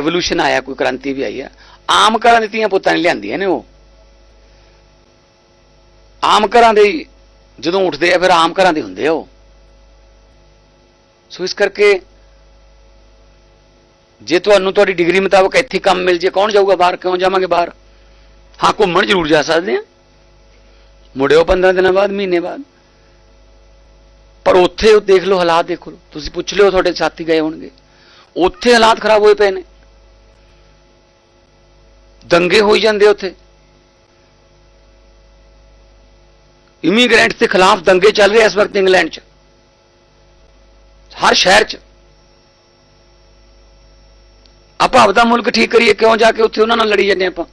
Revolution ਆਇਆ, ਕੋਈ ਕ੍ਰਾਂਤੀ ਵੀ ਆਈ ਆ। ਆਮ ਘਰਾਂ ਦੀ ਧੀਆਂ ਪੁੱਤਾਂ ਨੇ ਲਿਆਂਦੀਆਂ ਨੇ ਉਹ। ਆਮ ਘਰਾਂ ਦੇ ਜਦੋਂ ਉੱਠਦੇ ਆ, ਫਿਰ ਆਮ ਘਰਾਂ ਦੇ ਹੁੰਦੇ ਆ ਉਹ। ਸੋ ਇਸ ਕਰਕੇ ਜੇ ਤੁਹਾਨੂੰ ਤੁਹਾਡੀ ਡਿਗਰੀ ਮੁਤਾਬਕ ਇੱਥੇ ਕੰਮ ਮਿਲ ਜੇ, ਕੌਣ ਜਾਊਗਾ ਬਾਹਰ? ਕਿਉਂ ਜਾਵਾਂਗੇ ਬਾਹਰ? ਹਾਂ, ਘੁੰਮਣ ਜ਼ਰੂਰ ਜਾ ਸਕਦੇ ਆ। ਮੁੜਿਓ 15 ਦਿਨਾਂ ਬਾਅਦ, ਮਹੀਨੇ ਬਾਅਦ। ਪਰ ਉੱਥੇ ਉਹ ਦੇਖ ਲਓ ਹਾਲਾਤ, ਦੇਖੋ। ਤੁਸੀਂ ਪੁੱਛ ਲਿਓ, ਤੁਹਾਡੇ ਸਾਥੀ ਗਏ ਹੋਣਗੇ। ਉੱਥੇ ਹਾਲਾਤ ਖਰਾਬ ਹੋਏ ਪਏ ਨੇ। ਦੰਗੇ ਹੋਈ ਜਾਂਦੇ ਉੱਥੇ। ਇਮੀਗ੍ਰੈਂਟਸ ਦੇ ਖਿਲਾਫ ਦੰਗੇ ਚੱਲ ਰਹੇ ਇਸ ਵਕਤ ਇੰਗਲੈਂਡ 'ਚ। ਹਰ ਸ਼ਹਿਰ 'ਚ। ਆਪਾਂ ਆਪਦਾ ਮੁਲਕ ਠੀਕ ਕਰੀਏ, ਕਿਉਂ ਜਾ ਕੇ ਉੱਥੇ ਉਹਨਾਂ ਨਾਲ ਲੜੀ ਜਾਂਦੇ ਆਪਾਂ?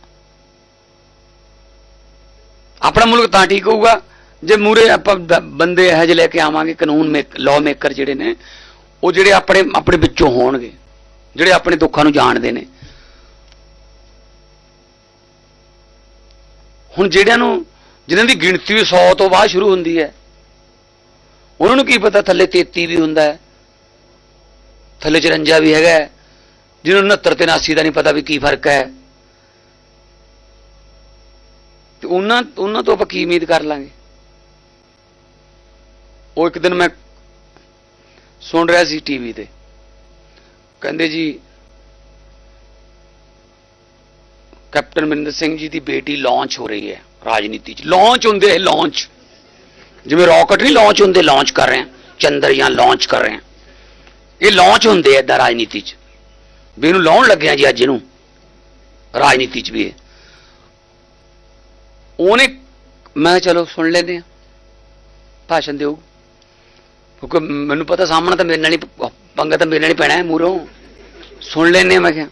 ਆਪਣਾ ਮੁਲਕ ਤਾਂ ਠੀਕ ਹੋਊਗਾ। ਜੇ ਮੂਰੇ ਆਪਾਂ ਬੰਦੇ ਇਹੋ ਜਿਹੇ ਲੈ ਕੇ ਆਵਾਂਗੇ, ਕਾਨੂੰਨ ਮੇਕ ਲਾਅ ਮੇਕਰ ਜਿਹੜੇ ਨੇ, ਉਹ ਜਿਹੜੇ ਆਪਣੇ ਆਪਣੇ ਵਿੱਚੋਂ ਹੋਣਗੇ, ਜਿਹੜੇ ਆਪਣੇ ਦੁੱਖਾਂ ਨੂੰ ਜਾਣਦੇ ਨੇ। ਹੁਣ ਜਿਹੜਿਆਂ ਨੂੰ, ਜਿਨ੍ਹਾਂ ਦੀ ਗਿਣਤੀ 100 ਤੋਂ ਬਾਅਦ ਸ਼ੁਰੂ ਹੁੰਦੀ ਹੈ, ਉਹਨਾਂ ਨੂੰ ਕੀ ਪਤਾ ਥੱਲੇ 33 ਵੀ ਹੁੰਦਾ ਹੈ, ਥੱਲੇ 54 ਵੀ ਹੈਗਾ ਜਿਹਨਾਂ ਨੂੰ 69 ਤੇ 79 ਦਾ ਨਹੀਂ ਪਤਾ ਵੀ ਕੀ ਫ਼ਰਕ ਹੈ। ਤੇ ਉਹਨਾਂ ਉਹਨਾਂ ਤੋਂ ਆਪਾਂ ਕੀ ਉਮੀਦ ਕਰ ਲਾਂਗੇ? ਉਹ ਇੱਕ ਦਿਨ ਮੈਂ ਸੁਣ ਰਿਹਾ ਸੀ ਟੀਵੀ ਤੇ। ਕਹਿੰਦੇ ਜੀ ਕੈਪਟਨ ਮਨਿੰਦਰ ਸਿੰਘ ਜੀ ਦੀ ਬੇਟੀ ਲਾਂਚ ਹੋ ਰਹੀ ਹੈ ਰਾਜਨੀਤੀ 'ਚ। ਲਾਂਚ ਹੁੰਦੇ ਹੈ ਲਾਂਚ ਜਿਵੇਂ ਰਾਕਟ ਨਹੀਂ ਲਾਂਚ ਹੁੰਦੇ ਲਾਂਚ ਕਰ ਰਹੇ ਹਾਂ। ਚੰਦਰਯਾਨ ਲਾਂਚ ਕਰ ਰਹੇ ਹਾਂ। ਇਹ ਲਾਂਚ ਹੁੰਦੇ ਐ ਏਦਾਂ ਰਾਜਨੀਤੀ 'ਚ। ਵੀ ਇਹਨੂੰ ਲਾਉਣ ਲੱਗਿਆ ਜੀ ਅੱਜ ਇਹਨੂੰ। ਰਾਜਨੀਤੀ 'ਚ ਵੀ ਇਹ। ਉਹਨੇ, ਮੈਂ ਚਲੋ ਸੁਣ ਲੈਂਦੇ ਆ ਭਾਸ਼ਣ ਦਿਓ। ਕਿਉਂਕਿ ਮੈਨੂੰ ਪਤਾ ਸਾਹਮਣਾ ਤਾਂ ਮੇਰੇ ਨਾਲ ਹੀ ਪ- ਪੰਗਾ ਤਾਂ ਮੇਰੇ ਨਾਲ ਹੀ ਪੈਣਾ ਹੈ ਮੂਰੋਂ ਸੁਣ ਲੈਂਦੇ ਆ ਮੈਂ ਕਿਹਾ।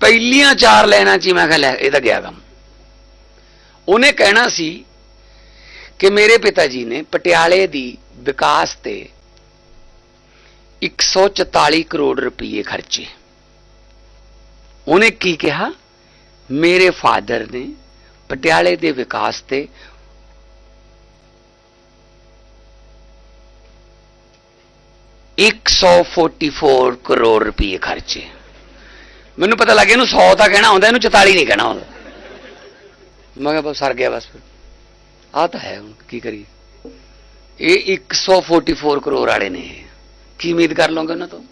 ਪਹਿਲੀਆਂ ਚਾਰ ਲੈਣਾ ਚ ਹੀ ਮੈਂ ਕਿਹਾ ਲੈ, ਇਹ ਤਾਂ ਗਿਆ ਕੰਮ। ਉਹਨੇ ਕਹਿਣਾ ਸੀ ਕਿ ਮੇਰੇ ਪਿਤਾ ਜੀ ਨੇ ਪਟਿਆਲੇ ਦੀ ਵਿਕਾਸ ਤੇ 144 ਕਰੋੜ ਰੁਪਏ ਖਰਚੇ। ਉਹਨੇ ਕੀ ਕਿਹਾ? ਮੇਰੇ ਫਾਦਰ ਨੇ ਪਟਿਆਲੇ ਦੇ ਵਿਕਾਸ ਤੇ ਇੱਕ ਸੌ 144 ਕਰੋੜ ਰੁਪਏ ਖਰਚੇ। ਮੈਨੂੰ ਪਤਾ ਲੱਗ ਗਿਆ ਇਹਨੂੰ 100 ਤਾਂ ਕਹਿਣਾ ਹੁੰਦਾ ਇਹਨੂੰ 44 ਨਹੀਂ ਕਹਿਣਾ ਹੁੰਦਾ ਮੈਂ ਕਿਹਾ ਬਸ, ਸਰ ਗਿਆ ਬਸ ਫਿਰ। ਆ ਤਾਂ ਹੈ ਹੁਣ, ਕੀ ਕਰੀਏ? ਇਹ 144 ਕਰੋੜ ਵਾਲੇ ਨੇ। ਕੀ ਉਮੀਦ ਕਰ ਲਓਗੇ ਉਹਨਾਂ ਤੋਂ?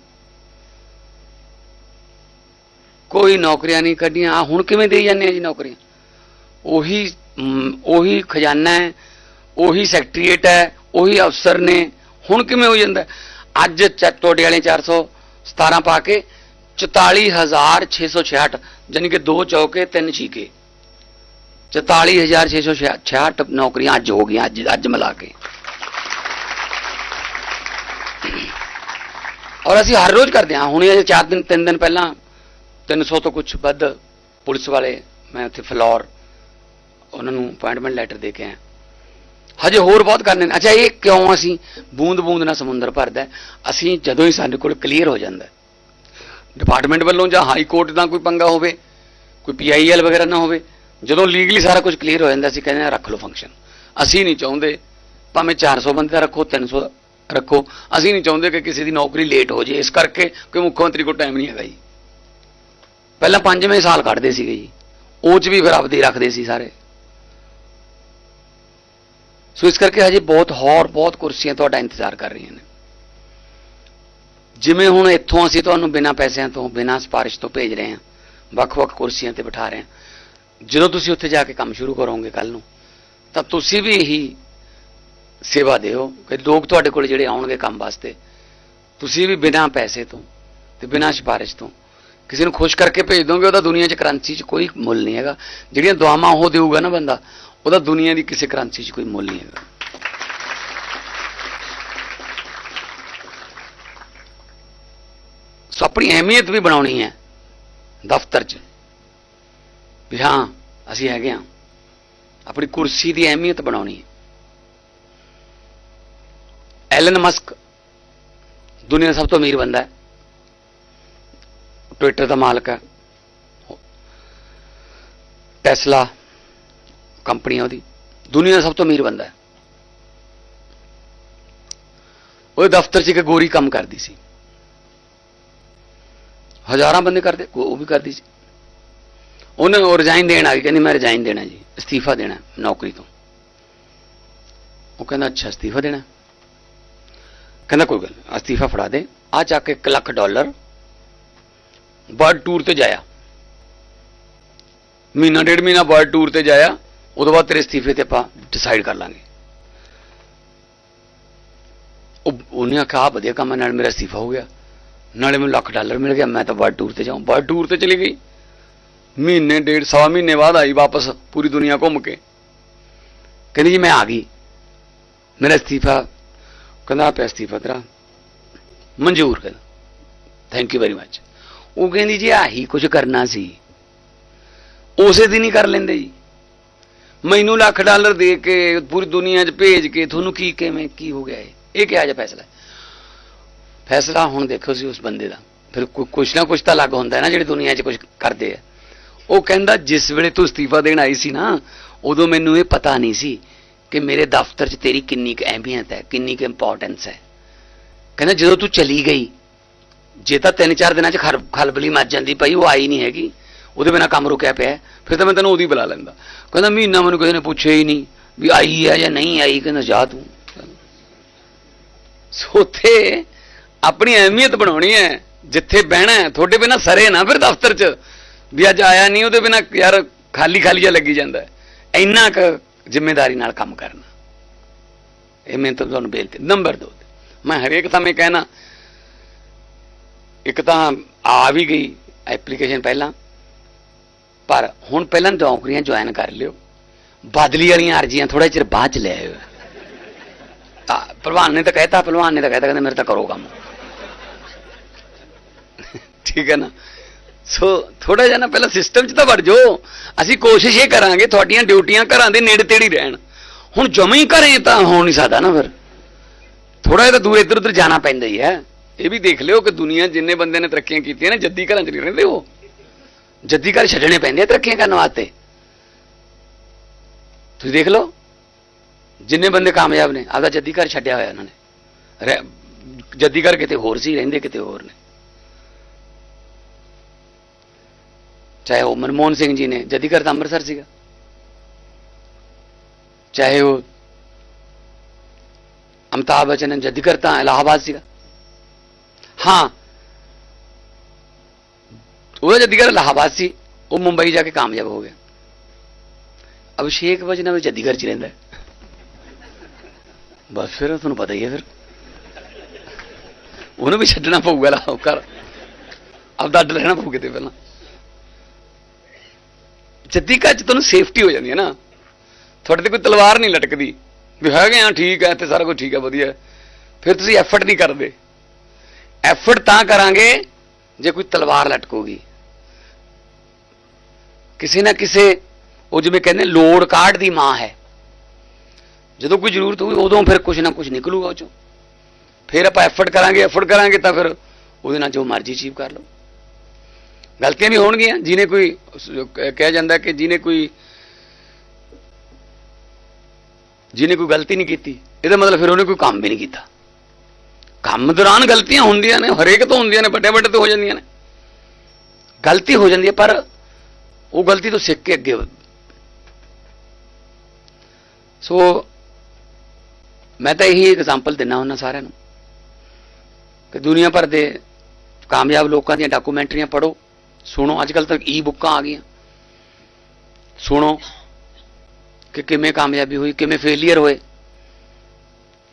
ਕੋਈ ਨੌਕਰੀਆਂ ਨਹੀਂ ਕੱਢੀਆਂ। ਆ ਹੁਣ ਕਿਵੇਂ ਦੇਈ ਜਾਂਦੇ ਆ ਜੀ ਨੌਕਰੀਆਂ? ਉਹੀ ਉਹੀ ਖਜ਼ਾਨਾ ਹੈ, ਉਹੀ ਸੈਕਟਰੀਏਟ ਹੈ, ਉਹੀ ਅਫਸਰ ਨੇ। ਹੁਣ ਕਿਵੇਂ ਹੋ ਜਾਂਦਾ? ਅੱਜ ਚ- ਤੁਹਾਡੇ ਵਾਲੇ 417 ਪਾ ਕੇ 44666 ਜਾਨੀ ਕਿ ਦੋ ਚੌਕੇ ਤਿੰਨ ਛੀਕੇ 44666 ਨੌਕਰੀਆਂ ਅੱਜ ਹੋ ਗਈਆਂ ਅੱਜ ਅੱਜ ਮਿਲਾ ਕੇ ਔਰ ਅਸੀਂ ਹਰ ਰੋਜ਼ ਕਰਦੇ ਹਾਂ ਹੁਣੇ ਅਜੇ 4 ਦਿਨ 3 ਦਿਨ ਪਹਿਲਾਂ 300 ਤੋਂ ਕੁਝ ਵੱਧ ਪੁਲਿਸ ਵਾਲੇ ਮੈਂ ਉੱਥੇ ਫਲੋਰ ਉਹਨਾਂ ਨੂੰ ਅਪਾਇੰਟਮੈਂਟ ਲੈਟਰ ਦੇ ਕੇ ਆਇਆ ਹਜੇ ਹੋਰ ਬਹੁਤ ਕਰਨੇ ਨੇ ਅੱਛਾ ਇਹ ਕਿਉਂ ਅਸੀਂ ਬੂੰਦ ਬੂੰਦ ਨਾਲ ਸਮੁੰਦਰ ਭਰਦਾ ਅਸੀਂ ਜਦੋਂ ਹੀ ਸਾਡੇ ਕੋਲ ਕਲੀਅਰ ਹੋ ਜਾਂਦਾ ਡਿਪਾਰਟਮੈਂਟ ਵੱਲੋਂ ਜਾਂ ਹਾਈ ਕੋਰਟ ਦਾ ਕੋਈ ਪੰਗਾ ਹੋਵੇ, ਕੋਈ ਪੀਆਈਐਲ ਵਗੈਰਾ ਨਾ ਹੋਵੇ, ਜਦੋਂ ਲੀਗਲੀ ਸਾਰਾ ਕੁਝ ਕਲੀਅਰ ਹੋ ਜਾਂਦਾ ਸੀ ਕਹਿੰਦੇ ਹਾਂ ਰੱਖ ਲਓ ਫੰਕਸ਼ਨ ਅਸੀਂ ਨਹੀਂ ਚਾਹੁੰਦੇ ਭਾਵੇਂ 400 ਬੰਦੇ ਦਾ ਰੱਖੋ 300 ਰੱਖੋ, ਅਸੀਂ ਨਹੀਂ ਚਾਹੁੰਦੇ ਕਿ ਕਿਸੇ ਦੀ ਨੌਕਰੀ ਲੇਟ ਹੋ ਜੇ ਇਸ ਕਰਕੇ ਕਿ ਮੁੱਖ ਮੰਤਰੀ ਕੋਲ ਟਾਈਮ ਨਹੀਂ ਹੈਗਾ ਜੀ। ਪਹਿਲਾਂ ਪੰਜਵੇਂ ਸਾਲ ਕੱਢਦੇ ਸੀਗੇ ਜੀ, ਉਹ ਚ ਵੀ ਫਿਰ ਆਪਦੇ ਰੱਖਦੇ ਸੀ ਸਾਰੇ। ਸੋ ਇਸ ਕਰਕੇ ਹਜੇ ਬਹੁਤ ਹੋਰ, ਬਹੁਤ ਕੁਰਸੀਆਂ ਤੁਹਾਡਾ ਇੰਤਜ਼ਾਰ ਕਰ ਰਹੀਆਂ ਨੇ। ਜਿਵੇਂ ਹੁਣ ਇੱਥੋਂ ਅਸੀਂ ਤੁਹਾਨੂੰ ਬਿਨਾਂ ਪੈਸਿਆਂ ਤੋਂ, ਬਿਨਾਂ ਸਿਫਾਰਿਸ਼ ਤੋਂ ਭੇਜ ਰਹੇ ਹਾਂ, ਵੱਖ-ਵੱਖ ਕੁਰਸੀਆਂ ਤੇ ਬਿਠਾ ਰਹੇ ਹਾਂ। ਜਦੋਂ ਤੁਸੀਂ ਉੱਥੇ ਜਾ ਕੇ ਕੰਮ ਸ਼ੁਰੂ ਕਰੋਗੇ ਕੱਲ ਨੂੰ, ਤਾਂ ਤੁਸੀਂ ਵੀ ਇਹੀ ਸੇਵਾ ਦਿਓ ਕਿ ਲੋਕ ਤੁਹਾਡੇ ਕੋਲ ਜਿਹੜੇ ਆਉਣਗੇ ਕੰਮ ਵਾਸਤੇ, ਤੁਸੀਂ ਵੀ ਬਿਨਾਂ ਪੈਸੇ ਤੋਂ ਤੇ ਬਿਨਾਂ ਸਿਫਾਰਿਸ਼ ਤੋਂ ਕਿਸੇ ਨੂੰ ਖੁਸ਼ ਕਰਕੇ ਭੇਜ ਦੋਗੇ, ਉਹਦਾ ਦੁਨੀਆ 'ਚ ਕਰੰਸੀ 'ਚ ਕੋਈ ਮੁੱਲ ਨਹੀਂ ਹੈਗਾ। ਜਿਹੜੀਆਂ ਦੁਆਵਾਂ ਉਹ ਦੇਊਗਾ ਨਾ ਬੰਦਾ, ਉਹਦਾ ਦੁਨੀਆ ਦੀ ਕਿਸੇ ਕਰੰਸੀ 'ਚ ਕੋਈ ਮੁੱਲ ਨਹੀਂ ਹੈਗਾ। ਸੋ ਆਪਣੀ ਅਹਿਮੀਅਤ ਵੀ ਬਣਾਉਣੀ ਹੈ ਦਫ਼ਤਰ 'ਚ। ਵੀ ਹਾਂ, ਅਸੀਂ ਹੈਗੇ ਹਾਂ। ਆਪਣੀ ਕੁਰਸੀ ਦੀ ਅਹਿਮੀਅਤ ਬਣਾਉਣੀ ਹੈ। ਐਲਨ ਮਸਕ ਦੁਨੀਆ ਦਾ ਸਭ ਤੋਂ ਅਮੀਰ ਬੰਦਾ ਹੈ। ਟਵਿੱਟਰ ਦਾ ਮਾਲਕ ਹੈ। ਟੈਸਲਾ ਕੰਪਨੀ ਆ ਉਹਦੀ। ਦੁਨੀਆ ਦਾ ਸਭ ਤੋਂ ਅਮੀਰ ਬੰਦਾ ਹੈ। ਉਹਦੇ ਦਫ਼ਤਰ 'ਚ ਇੱਕ ਗੋਰੀ ਕੰਮ ਕਰਦੀ ਸੀ। ਹਜ਼ਾਰਾਂ ਬੰਦੇ ਕਰਦੇ ਉਹ ਵੀ ਕਰਦੀ ਸੀ। ਉਹਨੇ ਉਹ ਰਿਜ਼ਾਈਨ ਦੇਣ ਆ ਗਈ ਕਹਿੰਦੀ ਮੈਂ ਰਿਜ਼ਾਈਨ ਦੇਣਾ ਜੀ ਅਸਤੀਫਾ ਦੇਣਾ ਨੌਕਰੀ ਤੋਂ। ਉਹ ਕਹਿੰਦਾ ਅੱਛਾ ਅਸਤੀਫਾ ਦੇਣਾ। ਕਹਿੰਦਾ ਕੋਈ ਗੱਲ ਨੀ, ਅਸਤੀਫਾ ਫੜਾ ਦੇ। ਆ ਚੱਕ ਕੇ 1 ਲੱਖ ਡਾਲਰ ਵਰਲਡ ਟੂਰ ਤੇ ਜਾਇਆ। ਮਹੀਨਾ ਡੇਢ ਮਹੀਨਾ ਵਰਲਡ ਟੂਰ ਤੇ ਜਾਇਆ। ਉਦੋਂ ਬਾਅਦ ਤੇਰੇ ਅਸਤੀਫੇ ਤੇ ਆਪਾਂ ਡਿਸਾਈਡ ਕਰ ਲਾਂਗੇ। ਉਹ ਉਹਨੇ ਆਖਿਆ ਆਹ ਵਧੀਆ ਕੰਮ ਨਾਲ ਮੇਰਾ ਅਸਤੀਫਾ ਹੋ ਗਿਆ। ਨਾਲੇ ਮੈਨੂੰ ਲੱਖ ਡਾਲਰ ਮਿਲ ਗਿਆ, ਮੈਂ ਤਾਂ ਵਰਲਡ ਟੂਰ ਤੇ ਜਾਉਂ ਵਰਲਡ ਟੂਰ ਤੇ ਚਲੀ ਗਈ। ਮਹੀਨੇ, ਡੇਢ, ਸਵਾ ਮਹੀਨੇ ਬਾਅਦ ਆਈ ਵਾਪਸ ਪੂਰੀ ਦੁਨੀਆ ਘੁੰਮ ਕੇ। ਕਹਿੰਦੀ ਜੀ, ਮੈਂ ਆ ਗਈ। ਮੇਰਾ ਅਸਤੀਫਾ, ਕਹਿੰਦਾ ਪਿਆ ਅਸਤੀਫਾ ਤੇਰਾ। ਮਨਜ਼ੂਰ ਕਰ। ਥੈਂਕ ਯੂ ਵੈਰੀ ਮੱਚ ਉਹ ਕਹਿੰਦੀ ਜੀ, ਆਹੀ ਕੁਝ ਕਰਨਾ ਸੀ। ਉਸੇ ਦਿਨ ਹੀ ਕਰ ਲੈਂਦੇ ਜੀ। ਮੈਨੂੰ ਲੱਖ ਡਾਲਰ ਦੇ ਕੇ, ਪੂਰੀ ਦੁਨੀਆ 'ਚ ਭੇਜ ਕੇ, ਤੁਹਾਨੂੰ ਕੀ ਕਿਵੇਂ, ਕੀ ਹੋ ਗਿਆ ਇਹ? ਇਹ ਕਿਹਾ ਜਾ ਫੈਸਲਾ ਫੈਸਲਾ ਹੁਣ ਦੇਖੋ ਸੀ ਉਸ ਬੰਦੇ ਦਾ। ਫਿਰ ਕੁਛ ਨਾ ਕੁਛ ਤਾਂ ਲੱਗ ਹੁੰਦਾ ਨਾ ਜਿਹੜੀ ਦੁਨੀਆ 'ਚ ਕੁਝ ਕਰਦੇ ਆ। ਉਹ ਕਹਿੰਦਾ ਜਿਸ ਵੇਲੇ ਤੂੰ ਅਸਤੀਫਾ ਦੇਣ ਆਈ ਸੀ ਨਾ, ਉਦੋਂ ਮੈਨੂੰ ਇਹ ਪਤਾ ਨਹੀਂ ਸੀ ਕਿ ਮੇਰੇ ਦਫ਼ਤਰ 'ਚ ਤੇਰੀ ਕਿੰਨੀ ਕੁ ਅਹਿਮੀਅਤ ਹੈ, ਕਿੰਨੀ ਕੁ ਇੰਪੋਰਟੈਂਸ ਹੈ। ਕਹਿੰਦਾ ਜਦੋਂ ਤੂੰ ਚਲੀ ਗਈ, ਜੇ ਤਾਂ ਤਿੰਨ ਚਾਰ ਦਿਨਾਂ 'ਚ ਖਰ- ਖਲਬਲੀ ਮੱਚ ਜਾਂਦੀ ਪਈ, ਉਹ ਆਈ ਨਹੀਂ ਹੈਗੀ। ਉਹਦੇ ਬਿਨਾ ਕੰਮ ਰੁਕਿਆ ਪਿਆ ਫਿਰ ਤਾਂ ਮੈਂ ਤੈਨੂੰ ਉਹਦੀ ਬੁਲਾ ਲੈਂਦਾ। ਕਹਿੰਦਾ ਮਹੀਨਾ ਮੈਨੂੰ ਕਿਸੇ ਨੇ ਪੁੱਛਿਆ ਹੀ ਨਹੀਂ ਵੀ ਆਈ ਹੈ ਜਾਂ ਨਹੀਂ ਆਈ, ਕਹਿੰਦਾ ਜਾ ਤੂੰ। ਸੋਥੇ ਆਪਣੀ ਅਹਿਮੀਅਤ ਬਣਾਉਣੀ ਹੈ, ਜਿੱਥੇ ਬਹਿਣਾ ਹੈ, ਤੁਹਾਡੇ ਬਿਨਾ ਸਰੇ ਨਾ ਫਿਰ ਦਫ਼ਤਰ 'ਚ। ਵੀ ਅੱਜ ਆਇਆ ਨਹੀਂ, ਉਹਦੇ ਬਿਨਾ ਯਾਰ ਖਾਲੀ ਖਾਲੀ ਜਿਹਾ ਲੱਗੀ ਜਾਂਦਾ ਹੈ। ਇੰਨਾ ਕੁ ਜ਼ਿੰਮੇਵਾਰੀ ਨਾਲ ਕੰਮ ਕਰਨਾ। ਇਹ ਮੈਂ ਤੁਹਾਨੂੰ ਬੇਨਤੀ ਨੰਬਰ 2 ਮੈਂ ਹਰੇਕ ਸਮੇਂ ਕਹਿਣਾ, ਇੱਕ ਤਾਂ ਆ ਵੀ ਗਈ ਐਪਲੀਕੇਸ਼ਨ ਪਹਿਲਾਂ, ਪਰ ਹੁਣ ਪਹਿਲਾਂ ਨੌਕਰੀਆਂ ਜੁਆਇਨ ਕਰ ਲਿਓ। ਬਦਲੀ ਵਾਲੀਆਂ ਅਰਜ਼ੀਆਂ ਥੋੜਾ ਚਿਰ ਬਾਅਦ ਚ ਲੈ ਆਇਓ। ਆ ਪਹਿਲਵਾਨ ਨੇ ਤਾਂ ਕਹਿਤਾ ਪਹਿਲਵਾਨ ਨੇ ਤਾਂ ਕਹਿਤਾ, ਕਹਿੰਦਾ ਮੇਰੇ ਤਾਂ ਕਰੋ ਕੰਮ। ਠੀਕ ਹੈ ਨਾ? ਸੋ ਥੋੜਾ ਜਿਹਾ ਨਾ ਪਹਿਲਾਂ ਸਿਸਟਮ 'ਚ ਤਾਂ ਵੜ ਜਾਓ। ਅਸੀਂ ਕੋਸ਼ਿਸ਼ ਇਹ ਕਰਾਂਗੇ ਤੁਹਾਡੀਆਂ ਡਿਊਟੀਆਂ ਘਰਾਂ ਦੇ ਨੇੜੇ ਤੇੜੇ ਰਹਿਣ। ਹੁਣ ਜਮੇ ਹੀ ਘਰੇ ਤਾਂ ਹੋ ਨਹੀਂ ਸਕਦਾ ਨਾ ਫਿਰ। ਥੋੜਾ ਜਿਹਾ ਤਾਂ ਦੂਰ ਇੱਧਰ ਉੱਧਰ ਜਾਣਾ ਪੈਂਦਾ ਹੀ ਹੈ। ਇਹ ਵੀ ਦੇਖ ਲਿਓ ਕਿ ਦੁਨੀਆ ਜਿੰਨੇ ਬੰਦੇ ਨੇ ਤਰੱਕੀਆਂ ਕੀਤੀਆਂ ਨੇ, ਜੱਦੀ ਘਰਾਂ 'ਚ ਨਹੀਂ ਰਹਿੰਦੇ ਉਹ। ਜੱਦੀ ਘਰ ਛੱਡਣੇ ਪੈਂਦੇ ਆ ਤਰੱਕੀਆਂ ਕਰਨ ਵਾਸਤੇ। ਤੁਸੀਂ ਦੇਖ ਲਓ, ਜਿੰਨੇ ਬੰਦੇ ਕਾਮਯਾਬ ਨੇ, ਆਪਦਾ ਜੱਦੀ ਘਰ ਛੱਡਿਆ ਹੋਇਆ ਉਹਨਾਂ ਨੇ। ਰਹਿ- ਜੱਦੀ ਘਰ ਕਿਤੇ ਹੋਰ ਸੀ, ਰਹਿੰਦੇ ਕਿਤੇ ਹੋਰ ਨੇ। ਚਾਹੇ ਉਹ ਮਨਮੋਹਨ ਸਿੰਘ ਜੀ ਨੇ ਜੱਦੀ ਘਰ ਤਾਂ ਅੰਮ੍ਰਿਤਸਰ ਸੀਗਾ। ਚਾਹੇ ਉਹ ਅਮਿਤਾਭ ਬੱਚਨ ਨੇ ਜੱਦੀ ਘਰ ਤਾਂ ਇਲਾਹਾਬਾਦ ਸੀਗਾ। ਹਾਂ ਉਹਦਾ ਜੱਦੀ ਇਲਾਹਾਬਾਦ ਸੀ, ਉਹ ਮੁੰਬਈ ਜਾ ਕੇ ਕਾਮਯਾਬ ਹੋ ਗਿਆ। ਅਭਿਸ਼ੇਕ ਬਚਨ ਵੀ ਜੱਦੀ ਚ ਰਹਿੰਦਾ ਬਸ ਫਿਰ ਤੁਹਾਨੂੰ ਪਤਾ ਹੀ ਹੈ ਫਿਰ। ਉਹਨੂੰ ਵੀ ਛੱਡਣਾ ਪਊਗਾ ਲਾ ਉਹ ਆਪਦਾ ਅੱਡ ਰਹਿਣਾ ਪਊ ਕਿਤੇ ਪਹਿਲਾਂ। ਜੱਦੀ ਘਰ ਚ ਤੁਹਾਨੂੰ ਸੇਫਟੀ ਹੋ ਜਾਂਦੀ ਹੈ ਨਾ। ਤੁਹਾਡੇ ਤੇ ਕੋਈ ਤਲਵਾਰ ਨਹੀਂ ਲਟਕਦੀ। ਵੀ ਹੈਗੇ ਆ, ਠੀਕ ਹੈ ਇੱਥੇ ਸਾਰਾ ਕੁਝ ਠੀਕ ਹੈ ਵਧੀਆ। ਫਿਰ ਤੁਸੀਂ ਐਫਰਟ ਨਹੀਂ ਕਰਦੇ। ਐਫਰਟ ਤਾਂ ਕਰਾਂਗੇ ਜੇ ਕੋਈ ਤਲਵਾਰ ਲਟਕੂਗੀ। ਕਿਸੇ ਨਾ ਕਿਸੇ, ਉਹ ਜਿਵੇਂ ਕਹਿੰਦੇ ਲੋੜ ਕਾਰਡ ਦੀ ਮਾਂ ਹੈ। ਜਦੋਂ ਕੋਈ ਜ਼ਰੂਰਤ ਹੋਈ ਉਦੋਂ ਫਿਰ ਕੁਝ ਨਾ ਕੁਝ ਨਿਕਲੂਗਾ ਉਹ ਚੋਂ। ਫਿਰ ਆਪਾਂ ਐਫਰਟ ਕਰਾਂਗੇ ਐਫਰਟ ਕਰਾਂਗੇ ਤਾਂ ਫਿਰ ਉਹਦੇ ਨਾਲ ਜੋ ਮਰਜ਼ੀ ਅਚੀਵ ਕਰ ਲਓ। ਗਲਤੀਆਂ ਵੀ ਹੋਣਗੀਆਂ, ਜਿਹਨੇ ਕੋਈ ਕਿਹਾ ਜਾਂਦਾ ਕਿ ਜਿਹਨੇ ਕੋਈ ਜਿਹਨੇ ਕੋਈ ਗਲਤੀ ਨਹੀਂ ਕੀਤੀ, ਇਹਦਾ ਮਤਲਬ ਫਿਰ ਉਹਨੇ ਕੋਈ ਕੰਮ ਵੀ ਨਹੀਂ ਕੀਤਾ। ਕੰਮ ਦੌਰਾਨ ਗਲਤੀਆਂ ਹੁੰਦੀਆਂ ਨੇ, ਹਰੇਕ ਤੋਂ ਹੁੰਦੀਆਂ ਨੇ, ਵੱਡੇ ਵੱਡੇ ਤੋਂ ਹੋ ਜਾਂਦੀਆਂ ਨੇ। ਗਲਤੀ ਹੋ ਜਾਂਦੀ ਹੈ, ਪਰ ਉਹ ਗਲਤੀ ਤੋਂ ਸਿੱਖ ਕੇ ਅੱਗੇ ਵਧ। ਸੋ ਮੈਂ ਤਾਂ ਇਹੀ ਐਗਜ਼ਾਮਪਲ ਦਿੰਨਾ ਹੁੰਦਾ ਸਾਰਿਆਂ ਨੂੰ ਕਿ ਦੁਨੀਆ ਭਰ ਦੇ ਕਾਮਯਾਬ ਲੋਕਾਂ ਦੀਆਂ ਡਾਕੂਮੈਂਟਰੀਆਂ ਪੜੋ ਸੁਣੋ ਅੱਜ ਕੱਲ ਤਾਂ ਈ ਬੁੱਕਾਂ ਆ ਗਈਆਂ। ਸੁਣੋ ਕਿ ਕਿਵੇਂ ਕਾਮਯਾਬੀ ਹੋਈ, ਕਿਵੇਂ ਫੇਲਿਅਰ ਹੋਏ।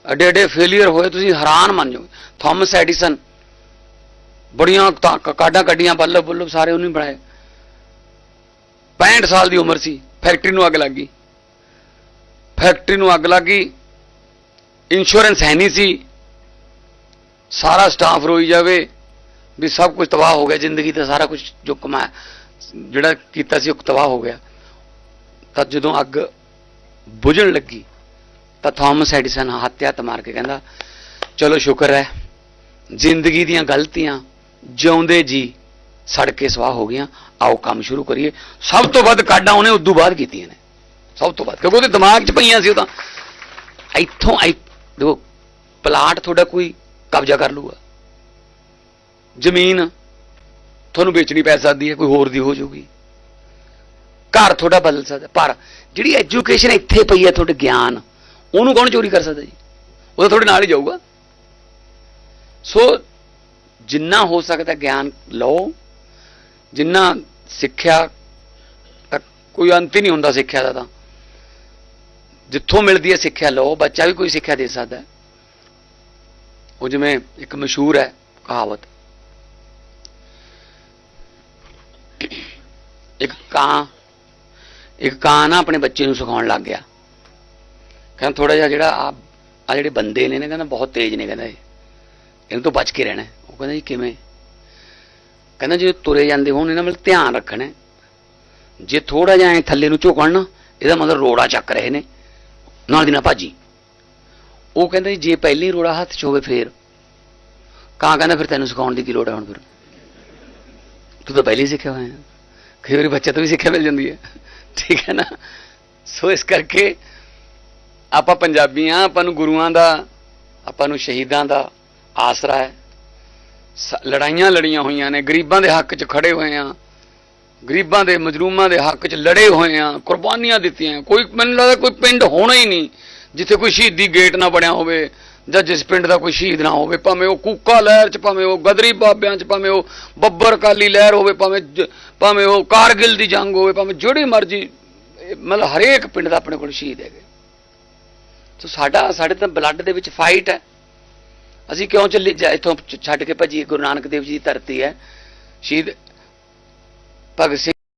ਅੱਡੇ ਅੱਡੇ ਫੇਲਿਅਰ ਹੋਏ, ਤੁਸੀਂ ਹੈਰਾਨ ਮੰਨ ਜਾਓਗੇ ਥਾਮਸ ਐਡੀਸਨ ਬੜੀਆਂ ਤਾਂ ਕਾਢਾਂ ਕੱਢੀਆਂ, ਬੱਲਬ ਬੱਲਬ ਸਾਰੇ ਉਹਨੇ ਬਣਾਏ। 65 ਸਾਲ ਦੀ ਉਮਰ ਸੀ, ਫੈਕਟਰੀ ਨੂੰ ਅੱਗ ਲੱਗ ਗਈ। ਫੈਕਟਰੀ ਨੂੰ ਅੱਗ ਲੱਗ ਗਈ ਇੰਸ਼ੋਰੈਂਸ ਹੈ ਨਹੀਂ ਸੀ। ਸਾਰਾ ਸਟਾਫ ਰੋਈ ਜਾਵੇ ਵੀ ਸਭ ਕੁਝ ਤਬਾਹ ਹੋ ਗਿਆ, ਜ਼ਿੰਦਗੀ ਦਾ ਸਾਰਾ ਕੁਝ ਜੋ ਕਮਾਇਆ, ਜਿਹੜਾ ਕੀਤਾ ਸੀ ਉਹ ਤਬਾਹ ਹੋ ਗਿਆ। ਤਾਂ ਜਦੋਂ ਅੱਗ ਬੁਝਣ ਲੱਗੀ, ਤਾਂ ਥਾਮਸ ਐਡੀਸਨ ਹੱਥ ਹੱਥ ਮਾਰ ਕੇ ਕਹਿੰਦਾ, ਚਲੋ, ਸ਼ੁਕਰ ਹੈ, ਜ਼ਿੰਦਗੀ ਦੀਆਂ ਗਲਤੀਆਂ ਜਿਉਂਦੇ ਜੀ ਸੜ ਕੇ ਸਵਾਹ ਹੋ ਗਈਆਂ, ਆਓ ਕੰਮ ਸ਼ੁਰੂ ਕਰੀਏ। ਸਭ ਤੋਂ ਵੱਧ ਕਾਢਾਂ ਉਹਨੇ ਉਦੋਂ ਬਾਅਦ ਕੀਤੀਆਂ ਨੇ। ਸਭ ਤੋਂ ਵੱਧ, ਕਿਉਂਕਿ ਉਹਦੇ ਦਿਮਾਗ 'ਚ ਪਈਆਂ ਸੀ ਉਹ ਤਾਂ। ਇੱਥੋਂ ਆਈ ਦੇਖੋ, ਪਲਾਟ ਤੁਹਾਡਾ ਕੋਈ ਕਬਜ਼ਾ ਕਰ ਲੂਗਾ ਜ਼ਮੀਨ ਤੁਹਾਨੂੰ ਵੇਚਣੀ ਪੈ ਸਕਦੀ ਹੈ, ਕੋਈ ਹੋਰ ਦੀ ਹੋ ਜਾਊਗੀ। ਘਰ ਤੁਹਾਡਾ ਬਦਲ ਸਕਦਾ। ਪਰ ਜਿਹੜੀ ਐਜੂਕੇਸ਼ਨ ਇੱਥੇ ਪਈ ਹੈ ਤੁਹਾਡੇ ਗਿਆਨ, ਉਹਨੂੰ ਕੌਣ ਚੋਰੀ ਕਰ ਸਕਦਾ ਜੀ? ਉਹ ਤਾਂ ਤੁਹਾਡੇ ਨਾਲ ਹੀ ਜਾਊਗਾ। ਸੋ ਜਿੰਨਾ ਹੋ ਸਕਦਾ ਗਿਆਨ ਲਓ, ਜਿੰਨਾ ਸਿੱਖਿਆ ਕੋਈ ਅੰਤ ਹੀ ਨਹੀਂ ਹੁੰਦਾ ਸਿੱਖਿਆ ਦਾ ਤਾਂ। ਜਿੱਥੋਂ ਮਿਲਦੀ ਹੈ ਸਿੱਖਿਆ ਲਓ, ਬੱਚਾ ਵੀ ਕੋਈ ਸਿੱਖਿਆ ਦੇ ਸਕਦਾ ਉਹ ਜਿਵੇਂ ਇੱਕ ਮਸ਼ਹੂਰ ਹੈ ਕਹਾਵਤ ਇੱਕ ਕਾਂ ਇੱਕ ਕਾਂ ਨਾ ਆਪਣੇ ਬੱਚੇ ਨੂੰ ਸਿਖਾਉਣ ਲੱਗ ਗਿਆ। ਕਹਿੰਦਾ ਥੋੜਾ ਜਿਹਾ ਜਿਹੜਾ ਆ ਆ ਜਿਹੜੇ ਬੰਦੇ ਨੇ ਨਾ ਕਹਿੰਦਾ ਬਹੁਤ ਤੇਜ਼ ਨੇ ਕਹਿੰਦਾ ਇਹ। ਇਹਨਾਂ ਤੋਂ ਬਚ ਕੇ ਰਹਿਣਾ। ਉਹ ਕਹਿੰਦਾ ਜੀ ਕਿਵੇਂ? ਕਹਿੰਦਾ ਜੇ ਤੁਰੇ ਜਾਂਦੇ ਹੋਣ, ਇਹਨਾਂ ਵੱਲ ਧਿਆਨ ਰੱਖਣਾ। ਜੇ ਥੋੜਾ ਜਿਹਾ ਐ ਥੱਲੇ ਨੂੰ ਝੁਕਣ ਨਾ, ਇਹਦਾ ਮਤਲਬ ਰੋੜਾ ਚੱਕ ਰਹੇ ਨੇ। ਨਾਲ ਦੀ ਨਾ ਭਾਜੀ। ਉਹ ਕਹਿੰਦਾ ਜੀ, ਜੇ ਪਹਿਲੀ ਰੋੜਾ ਹੱਥ 'ਚ ਹੋਵੇ ਫੇਰ। ਕਾਂ ਕਹਿੰਦਾ, ਫਿਰ ਤੈਨੂੰ ਸਿਖਾਉਣ ਦੀ ਕੀ ਲੋੜ ਹੈ ਹੁਣ ਫਿਰ? ਤੂੰ ਤਾਂ ਪਹਿਲੇ ਸਿੱਖਿਆ ਹੋਇਆ। ਹੈ ਕਈ ਵਾਰੀ ਬੱਚਾ ਤੋਂ ਵੀ ਸਿੱਖਿਆ ਮਿਲ ਜਾਂਦੀ ਹੈ। ਠੀਕ ਹੈ ਨਾ? ਸੋ ਇਸ ਕਰਕੇ ਆਪਾਂ ਪੰਜਾਬੀ ਆ ਆਪਾਂ ਨੂੰ ਗੁਰੂਆਂ ਦਾ, ਆਪਾਂ ਨੂੰ ਸ਼ਹੀਦਾਂ ਦਾ ਆਸਰਾ ਹੈ। ਸ- ਲੜਾਈਆਂ ਲੜੀਆਂ ਹੋਈਆਂ ਨੇ, ਗਰੀਬਾਂ ਦੇ ਹੱਕ 'ਚ ਖੜੇ ਹੋਏ ਆ ਗਰੀਬਾਂ ਦੇ ਮਜਰੂਮਾਂ ਦੇ ਹੱਕ 'ਚ ਲੜੇ ਹੋਏ ਆ ਕੁਰਬਾਨੀਆਂ ਦਿੱਤੀਆਂ। ਕੋਈ, ਮੈਨੂੰ ਲੱਗਦਾ ਕੋਈ ਪਿੰਡ ਹੋਣਾ ਹੀ ਨਹੀਂ, ਜਿੱਥੇ ਕੋਈ ਸ਼ਹੀਦੀ ਗੇਟ ਨਾ ਬਣਿਆ ਹੋਵੇ। ਜਾਂ ਜਿਸ ਪਿੰਡ ਦਾ ਕੋਈ ਸ਼ਹੀਦ ਨਾ ਹੋਵੇ, ਭਾਵੇਂ ਉਹ ਕੂਕਾ ਲਹਿਰ 'ਚ, ਭਾਵੇਂ ਉਹ ਗਦਰੀ ਬਾਬਿਆਂ 'ਚ, ਭਾਵੇਂ ਉਹ ਬੱਬਰ ਕਾਲੀ ਲਹਿਰ ਹੋਵੇ, ਭਾਵੇਂ ਭਾਵੇਂ ਉਹ ਕਾਰਗਿਲ ਦੀ ਜੰਗ ਹੋਵੇ, ਭਾਵੇਂ ਜਿਹੜੀ ਮਰਜ਼ੀ ਮਤਲਬ ਹਰੇਕ ਪਿੰਡ ਦਾ ਆਪਣੇ ਕੋਲ ਸ਼ਹੀਦ ਹੈਗੇ। ਸੋ ਸਾਡਾ, ਸਾਡੇ ਤਾਂ ਬਲੱਡ ਦੇ ਵਿੱਚ ਫਾਈਟ ਹੈ। ਅਸੀਂ ਕਿਉਂ ਚੱਲੇ ਇੱਥੋਂ ਛੱਡ ਕੇ ਭੱਜੀਏ? ਗੁਰੂ ਨਾਨਕ ਦੇਵ ਜੀ ਦੀ ਧਰਤੀ ਹੈ। ਸ਼ਹੀਦ ਭਗਤ ਸਿੰਘ